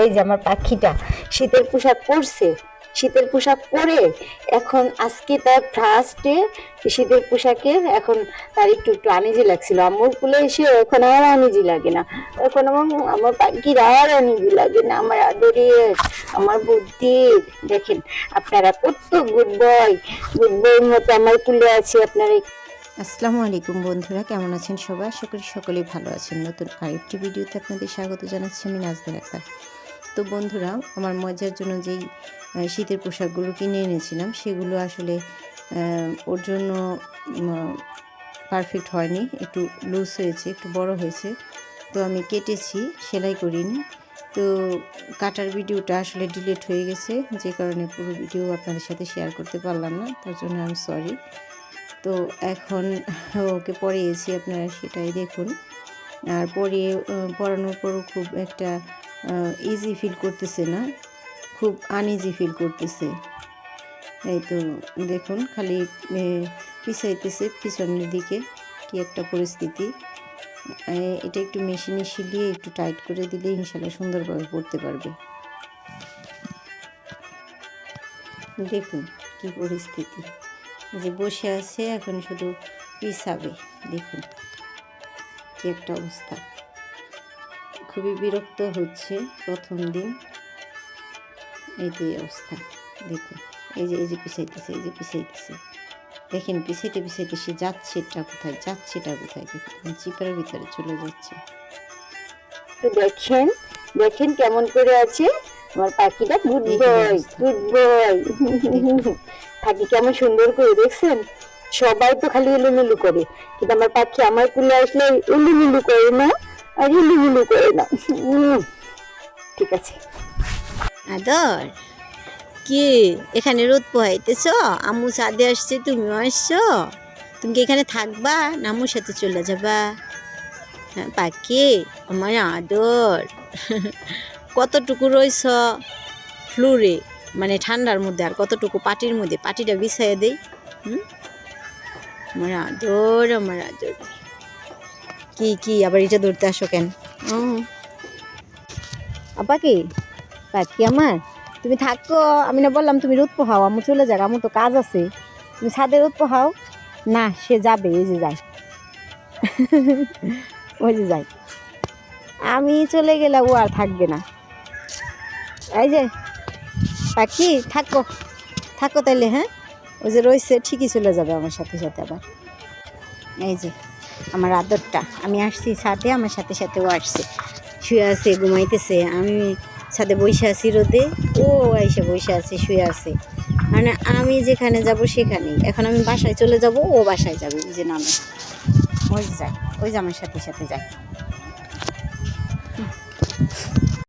এই যে আমার পাখিটা, শীতের পোশাক পরছে। শীতের পোশাক পরে এখন আজকে তার ফার্স্টে শীতের পোশাকের এখন তার একটু একটু আনিজি লাগছিল। আম্মুর কুলে এসে এখন আর আনিজি লাগে না। এখন আমার আমার পাখির আর আনিজি লাগে না। আমার আদরের আমার বুদ্ধি। দেখেন, আপনারা কত গুড বয় গুড বয়ের মতো আমার কুলে আছে আপনারা। আসসালামু আলাইকুম বন্ধুরা, কেমন আছেন সবাই? আশা করি সকলেই ভালো আছেন। নতুন আরেকটি ভিডিওতে আপনাদের স্বাগত জানাচ্ছি আমি নাজদের আক্তার। তো বন্ধুরা আমার মজার জন্য যেই শীতের পোশাকগুলো কিনে এনেছিলাম সেগুলো আসলে ওর জন্য পারফেক্ট হয়নি। একটু লুজ হয়েছে একটু বড় হয়েছে। তো আমি কেটেছি সেলাই করিনি। তো কাটার ভিডিওটা আসলে ডিলিট হয়ে গেছে যে কারণে পুরো ভিডিও আপনাদের সাথে শেয়ার করতে পারলাম না তার জন্য আমি সরি তো এখন ওকে পড়িয়েছি আপনারা সেটাই দেখুন। আর পড়িয়ে আহ, পড়ানোর পরও খুব একটা ইজি ফিল করতেছে না, খুব আনইজি ফিল করতেছে। এই তো দেখুন খালি পিছাইতেছে পিছনের দিকে কি একটা পরিস্থিতি। এটা একটু মেশিনে শিলিয়ে একটু টাইট করে দিলে ইনশাল্লাহ সুন্দরভাবে পড়তে পারবে। দেখুন কি পরিস্থিতি। যে বসে আছে, এখন শুধু পিছাবে, দেখুন কি একটা অবস্থা। খুবই বিরক্ত হচ্ছে প্রথম দিন। এই অবস্থা। দেখুন এই যে এই যে পিছাইতেছে এই যে পিছাইতেছে। দেখেন পিছাইতে পিছাইতে সে যাচ্ছে এটা কোথায়? যাচ্ছে এটা কোথায়? দেখুন চিপারের ভিতরে চলে যাচ্ছে। তো দেখেন দেখেন কেমন করে আছে আমার পাখিটা। গুড বয় গুড বয় পাখি কেমন সুন্দর করে দেখছেন? সবাই তো খালি এলোমেলু করে। কিন্তু আমার পাখি আমার কুলে আসলে এলোমেলু করে না। আর এলোমেলু করে না ঠিক আছে। আদর, কি এখানে রোদ পোহাইতেছ? আম্মু সাদে আসছে, তুমিও আসছো? তুমি কি এখানে থাকবা না আম্মুর সাথে চলে যাবা? হ্যাঁ পাখি, আমার আদর। কতটুকু রয়েছ ফ্লোরে? মানে ঠান্ডার মধ্যে আর কতটুকু পাটির মধ্যে? পাটিটা বিছাইয়ে দেই। হুম? আমার আদর আমার আদর। কি কি? আবার এটা ধরতে আসো কেন? আপা কি? পাখি আমার? তুমি থাকো আমি না বললাম তুমি রোদ পোহাও আমি চলে যাক আমার তো কাজ আছে। তুমি ছাদে রোদ পোহাও না সে যাবে ওই যে যায়। ওই যে যায়। আমি চলে গেলে ও আর থাকবে না। এই যে পাখি থাকো। থাকো তাইলে হ্যাঁ? ওই যে রয়েছে ঠিকই চলে যাবে আমার সাথে সাথে আবার। এই যে। আমার আদরটা। আমি আসছি সাথে আমার সাথে সাথে ও আসছে। শুয়ে আছে, ঘুমাইতেছে। আমি সাথে বসে আছি রোদে। ও এসে বসে আছে, শুয়ে আছে। মানে আমি যেখানে যাব সেখানেই। এখন আমি বাসায় চলে যাব, ও বাসায় যাবে। যে নামে ওই যায় ওই যে আমার সাথে সাথে যায়।